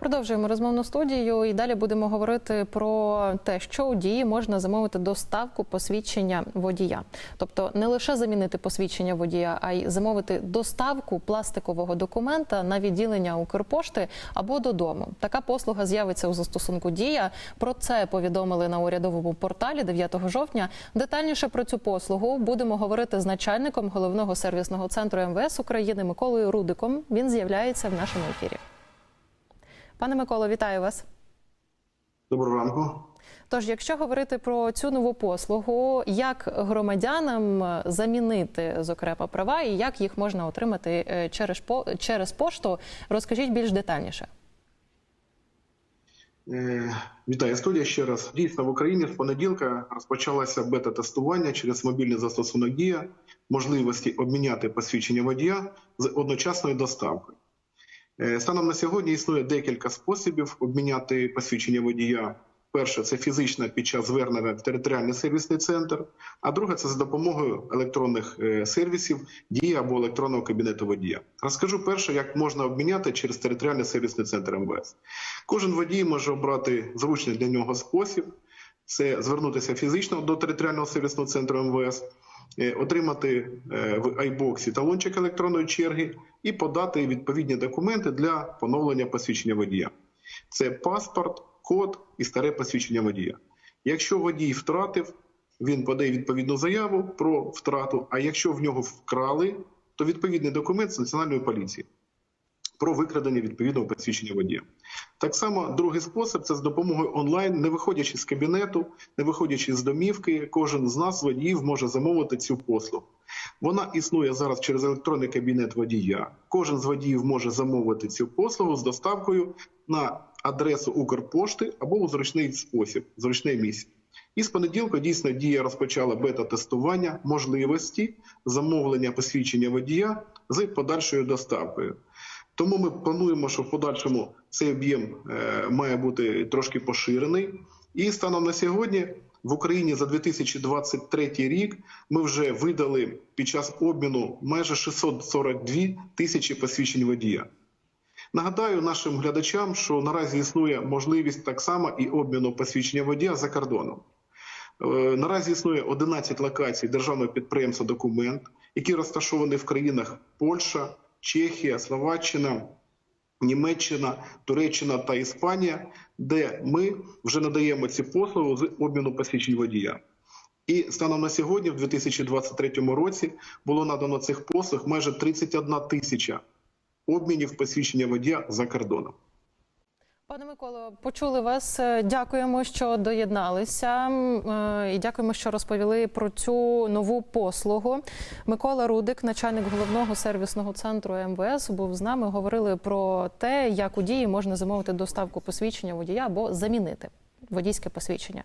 Продовжуємо розмовну студію і далі будемо говорити про те, що у дії можна замовити доставку посвідчення водія, тобто не лише замінити посвідчення водія, а й замовити доставку пластикового документа на відділення Укрпошти або додому. Така послуга з'явиться у застосунку Дія. Про це повідомили на урядовому порталі 9 жовтня. Детальніше про цю послугу будемо говорити з начальником головного сервісного центру МВС України Миколою Рудиком. Він з'являється в нашому ефірі. Пане Миколо, вітаю вас. Доброго ранку. Тож, якщо говорити про цю нову послугу, як громадянам замінити зокрема права і як їх можна отримати е, через по- через пошту, розкажіть більш детальніше. Е, Вітаю студія ще раз. Дійсно, в Україні з понеділка розпочалося бета-тестування через мобільний застосунок Дія можливості обміняти посвідчення водія з одночасною доставкою. Е, Станом на сьогодні існує декілька способів обміняти посвідчення водія. Перше це фізично під час звернення в територіальний сервісний центр, а друге це за допомогою електронних е, сервісів дія або електронного кабінету водія. Розкажу перше, як можна обміняти через територіальний сервісний центр МВС. Кожен водій може обрати зручний для нього спосіб. Це звернутися фізично до територіального сервісного центру МВС, отримати е, в айбоксі талончик електронної черги і подати відповідні документи для поновлення посвідчення водія. Це паспорт, код і старе посвідчення водія. Якщо водій втратив, він подає відповідну заяву про втрату. А якщо в нього вкрали, то відповідний документ з національної поліції про викрадення відповідного посвідчення водія. Так само другий спосіб це з допомогою онлайн, не виходячи з кабінету, не виходячи з домівки, кожен з нас водіїв може замовити цю послугу. Вона існує зараз через електронний кабінет водія. Кожен з водіїв може замовити цю послугу з доставкою на адресу Укрпошти або у зручний спосіб, зручне місце. І з понеділка дійсно дія розпочала бета-тестування можливості замовлення посвідчення водія з подальшою доставкою. Тому ми плануємо, що в подальшому цей об'єм е, має бути трошки поширений. І станом на сьогодні в Україні за 2023 рік ми вже видали під час обміну майже 642 тисячі посвідчень водія. Нагадаю нашим глядачам, що наразі існує можливість так само і обміну посвідчення водія за кордоном. Е, Наразі існує 11 локацій державного підприємства Документ, які розташовані в країнах Польща, Чехія, Словаччина, Німеччина, Туреччина та Іспанія, де ми вже надаємо ці послуги з обміну посвідчень водія. І станом на сьогодні, в 2023 році, було надано цих послуг майже 31 тисяча обмінів посвідчення водія за кордоном. Пане Миколо, почули вас. Е, Дякуємо, що доєдналися, е, і дякуємо, що розповіли про цю нову послугу. Микола Рудик, начальник головного сервісного центру МВС, був з нами. Говорили про те, як у дії можна замовити доставку посвідчення водія або замінити водійське посвідчення.